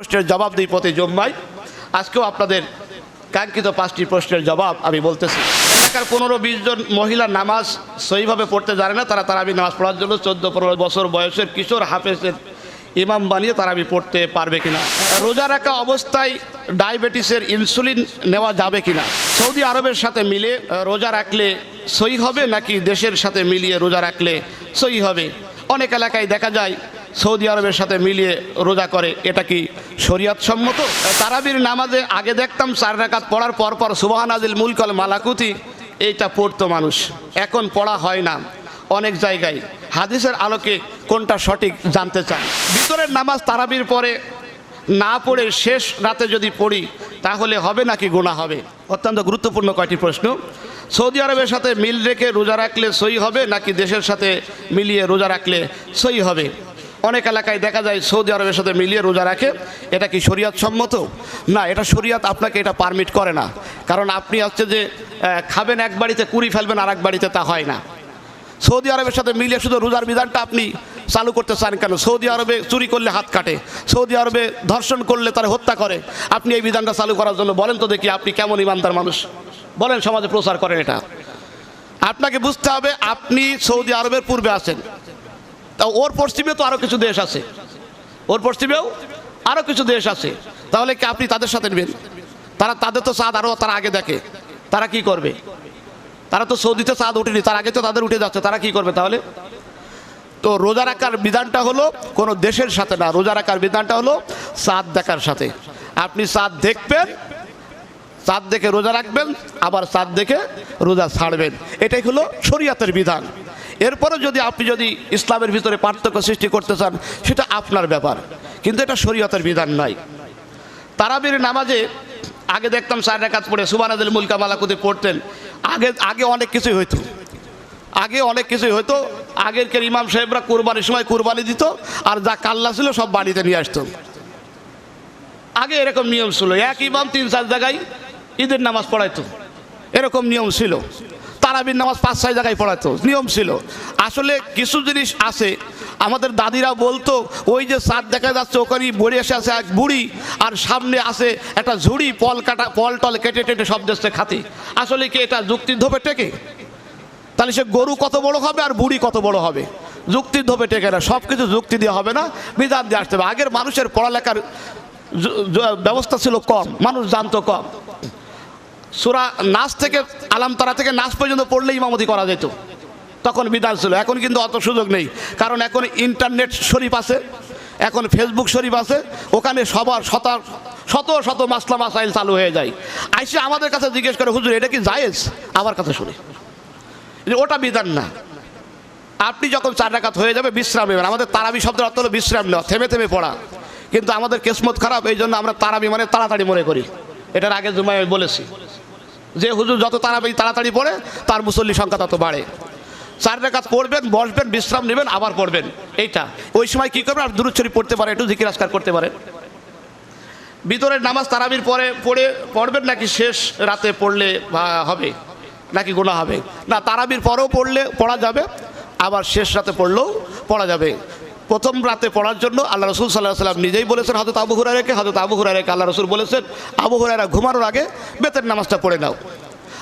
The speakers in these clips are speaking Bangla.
প্রশ্নের জবাব দিই প্রতি জম্মায় আজকেও আপনাদের কাঙ্ক্ষিত পাঁচটি প্রশ্নের জবাব আমি বলতেছি। এলাকার পনেরো বিশ জন মহিলা নামাজ সহিভাবে পড়তে জানে না, তারা তারা আমি নামাজ পড়ার জন্য চোদ্দ পনেরো বছর বয়সের কিশোর হাফেজের ইমাম বানিয়ে তারা আমি পড়তে পারবে কিনা? রোজা রাখা অবস্থায় ডায়াবেটিসের ইনসুলিন নেওয়া যাবে কিনা? সৌদি আরবের সাথে মিলে রোজা রাখলে সই হবে, নাকি দেশের সাথে মিলিয়ে রোজা রাখলে সই হবে? অনেক এলাকায় দেখা যায় সৌদি আরবের সাথে মিলিয়ে রোজা করে, এটা কি শরিয়াত সম্মত তারাবির নামাজে আগে দেখতাম চার রাকাত পড়ার পর পর সুবাহান আদিল মুলকল মালাকুতি, এইটা পড়তো মানুষ। এখন পড়া হয় না। অনেক জায়গায় হাদিসের আলোকে কোনটা সঠিক জানতে চান। ভিতরের নামাজ তারাবির পরে না পড়ে শেষ রাতে যদি পড়ি, তাহলে হবে নাকি গোনা হবে? অত্যন্ত গুরুত্বপূর্ণ কয়টি প্রশ্ন। সৌদি আরবের সাথে মিল রেখে রোজা রাখলে সই হবে নাকি দেশের সাথে মিলিয়ে রোজা রাখলে সই হবে? অনেক এলাকায় দেখা যায় সৌদি আরবের সাথে মিলিয়ে রোজা রাখে। এটা কি শরিয়াত সম্মত? না, এটা শরিয়াত আপনাকে এটা পারমিট করে না। কারণ আপনি হচ্ছে যে খাবেন এক বাড়িতে, কুড়ি ফেলবেন আর এক বাড়িতে, তা হয় না। সৌদি আরবের সাথে মিলিয়ে শুধু রোজার বিধানটা আপনি চালু করতে চান কেন? সৌদি আরবে চুরি করলে হাত কাটে। সৌদি আরবে ধর্ষণ করলে তারা হত্যা করে। আপনি এই বিধানটা চালু করার জন্য বলেন তো দেখি আপনি কেমন ইমানদার মানুষ। বলেন, সমাজে প্রচার করেন এটা। আপনাকে বুঝতে হবে, আপনি সৌদি আরবের পূর্বে আছেন। তা ওর পশ্চিমে তো আরও কিছু দেশ আছে। ওর পশ্চিমেও আরও কিছু দেশ আছে। তাহলে কি আপনি তাদের সাথে নেবেন? তারা তাদের তো চাঁদ আরও তারা আগে দেখে। তারা কি করবে? তারা তো সৌদিতে চাঁদ উঠেনি তার আগে তো তাদের উঠে যাচ্ছে, তারা কি করবে তাহলে? তো রোজা রাখার বিধানটা হলো কোনো দেশের সাথে না, রোজা রাখার বিধানটা হলো চাঁদ দেখার সাথে। আপনি চাঁদ দেখবেন চাঁদ দেখে রোজা রাখবেন, আবার চাঁদ দেখে রোজা ছাড়বেন। এটাই হলো শরিয়াতের বিধান। এরপরে যদি আপনি যদি ইসলামের ভিতরে পার্থক্য সৃষ্টি করতে চান, সেটা আপনার ব্যাপার। কিন্তু এটা শরীয়তের বিধান নয় তারাবির নামাজে আগে দেখতাম চার রেখাত পড়ে সুবানাদুল মুলকা মালাকুতে পড়তেন। আগে আগে অনেক কিছুই হইতো। আগে অনেক কিছুই হইতো। আগেরকার ইমাম সাহেবরা কোরবানির সময় কোরবানি দিত, আর যা কাল্লা ছিল সব বাড়িতে নিয়ে আসতো। আগে এরকম নিয়ম ছিল। এক ইমাম তিন চার জায়গায় ঈদের নামাজ পড়াইতো। এরকম নিয়ম ছিল। তারাবির নামাজ পাঁচ, ছয় জায়গায় পড়াতো। নিয়ম ছিল। আসলে কিছু জিনিস আছে, আমাদের দাদিরা বলতো, ওই যে চাঁদ দেখা যাচ্ছে ওখানে বড়ি এসে আছে এক বুড়ি, আর সামনে আছে একটা ঝুড়ি, পল কাটা, পল টল কেটে টেটে সব দেশে খাতি। আসলে কি এটা যুক্তির ধোপে টেকে? তাহলে সে গরু কত বড় হবে আর বুড়ি কত বড় হবে? যুক্তির ধোপে টেকে না সব কিছু যুক্তি দিয়ে হবে না, বিধান দিয়ে আসতে হবে। আগের মানুষের পড়ালেখার ব্যবস্থা ছিল কম, মানুষ জানতো কম। সুরা নাচ থেকে আলামতারা থেকে নাচ পর্যন্ত পড়লে ইমামতি করা যেত। তখন বিধান ছিল। এখন কিন্তু অত সুযোগ নেই। কারণ এখন ইন্টারনেট শরীফ আছে, এখন ফেসবুক শরীফ আছে, ওখানে সবার শত শত শত মাসলা মাসাইল চালু হয়ে যায়। আইসে আমাদের কাছে জিজ্ঞেস করে, হুজুর, এটা কি জায়েজ? আমার কাছে শুনে। ওটা বিধান না। আপনি যখন চার রাকাত হয়ে যাবে, বিশ্রাম নেবেন। আমাদের তারাবি শব্দের অর্থ হলো বিশ্রাম নেওয়া, থেমে থেমে পড়া। কিন্তু আমাদের কেসমত খারাপ এই জন্য আমরা তারাবি মানে তাড়াতাড়ি মনে করি। এটার আগে জুমায় আমি বলেছি। যে হুজুর যত তাড়াতাড়ি তাড়াতাড়ি পড়ে, তার মুসল্লি সংখ্যা তত বাড়ে। চার রেখাত পড়বেন, বসবেন, বিশ্রাম নেবেন, আবার পড়বেন। এইটা। ওই সময় কী করবেন? আর দূরচ্ছরি পড়তে পারে একটু জিকির আজকার করতে পারে ভিতরের নামাজ তারাবির পরে পড়ে, পড়বেন নাকি শেষ রাতে পড়লে হবে? নাকি গোনা হবে? না, তারাবির পরেও পড়লে পড়া যাবে, আবার শেষ রাতে পড়লেও পড়া যাবে। প্রথম রাতে পড়ার জন্য আল্লাহ রসুল সাল্লাহ সাল্লাম নিজেই বলেছেন হয়তো আবু হুরারেকে হয়তো আবু হুরারেকে আল্লাহ রসুল বলেছেন, আবু হুরারা ঘুমানোর আগে বেতের নামাজটা পড়ে নাও।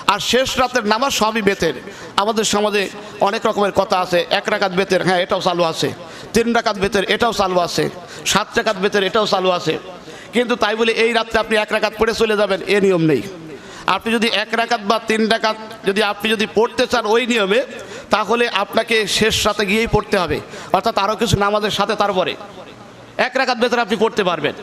আর শেষ রাতের নামাজ সবই বেতের। আমাদের সমাজে অনেক রকমের কথা আছে, এক রাকাত বেতের হ্যাঁ এটাও চালু আছে। তিন রাকাত বেতের, এটাও চালু আছে। সাত রাকাত বেতের, এটাও চালু আছে। কিন্তু তাই বলে এই রাত্রে আপনি এক রাকাত পড়ে চলে যাবেন, এ নিয়ম নেই। আপনি যদি এক রাকাত বা তিন রাকাত যদি আপনি যদি পড়তে চান ওই নিয়মে তাহলে আপনাকে শেষ রাতে গিয়েই পড়তে হবে। অর্থাৎ আরও কিছু নামাজের সাথে তারপরে। এক রাকাত বেতর আপনি পড়তে পারবেন।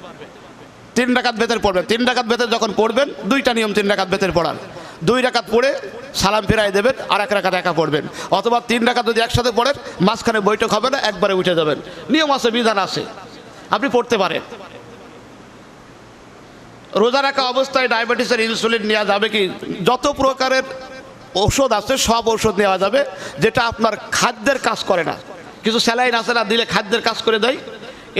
তিন রাকাত বেতের পড়বেন। তিন রাকাত বেতের যখন পড়বেন, দুইটা নিয়ম তিন রাকাত বেতের পড়ার। দুই রাকাত পড়ে সালাম ফেরাই দেবেন, আর এক রাকাত একা পড়বেন। অথবা তিন রাকাত যদি একসাথে পড়েন, মাঝখানে বৈঠক হবে না, একবারে উঠে যাবেন। নিয়ম আছে, বিধান আছে। আপনি পড়তে পারেন। রোজা রাখা অবস্থায় ডায়াবেটিসের ইনসুলিন নেওয়া যাবে কি? যত প্রকারের ঔষধ আছে, সব ঔষধ নেওয়া যাবে, যেটা আপনার খাদ্যের কাজ করে না। কিছু স্যালাইন আছে না, দিলে খাদ্যের কাজ করে দেয়।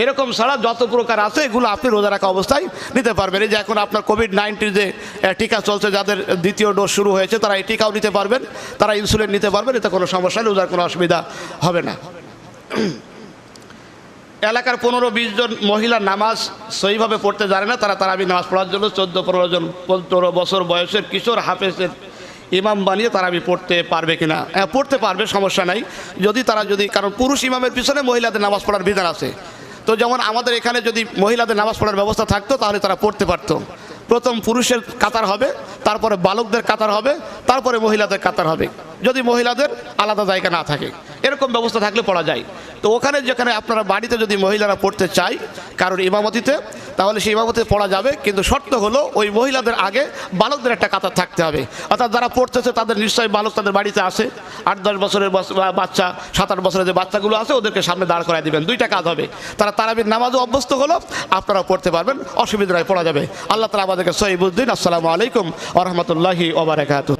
এরকম ছাড়া যত প্রকার আছে, এগুলো আপনি রোজা রাখা অবস্থায় নিতে পারবেন। এই যে এখন আপনার কোভিড নাইন্টিন যে টিকা চলছে, যাদের দ্বিতীয় ডোজ শুরু হয়েছে, তারা এই টিকাও নিতে পারবেন, তারা ইনসুলিন নিতে পারবেন, এতে কোনো সমস্যা রোজার কোনো অসুবিধা হবে না। এলাকার পনেরো বিশ জন মহিলা নামাজ সহিভাবে পড়তে জানে না, তারা তারা আমি নামাজ পড়ার জন্য চোদ্দ, পনেরো জন, পনেরো বছর বয়সের কিশোর হাফেজের ইমাম বানিয়ে তারাবি পড়তে পারবে কিনা? হ্যাঁ পড়তে পারবে, সমস্যা নাই। যদি তারা যদি কারণ পুরুষ ইমামের পিছনে মহিলাদের নামাজ পড়ার বিধান আছে। তো যেমন আমাদের এখানে যদি মহিলাদের নামাজ পড়ার ব্যবস্থা থাকতো, তাহলে তারা পড়তে পারতো। প্রথম পুরুষের কাতার হবে, তারপরে বালকদের কাতার হবে, তারপরে মহিলাদের কাতার হবে। যদি মহিলাদের আলাদা জায়গা না থাকে। এরকম ব্যবস্থা থাকলে পড়া যায়। তো ওখানে যেখানে আপনারা বাড়িতে যদি মহিলারা পড়তে চায়, কারোর ইমামতিতে তাহলে সেই ইমামতিতে পড়া যাবে, কিন্তু শর্ত হলো ওই মহিলাদের আগে বালকদের একটা কাতার থাকতে হবে। অর্থাৎ যারা পড়তেছে, তাদের নিশ্চয়ই বালক তাদের বাড়িতে আসে। আট, দশ বছরের বাচ্চা, সাত, আট বছরের যে বাচ্চাগুলো আছে, ওদেরকে সামনে দাঁড় করায় দিবেন। দুইটা কাজ হবে। তারা তারাবির নামাজও অভ্যস্ত হলো আপনারাও পড়তে পারবেন, অসুবিধা নয় পড়া যাবে। আল্লাহ তালা আমাদেরকে সহি বুদ্দিন, আসসালামু আলাইকুম ওরহমতুল্লাহি ওবরাকাতু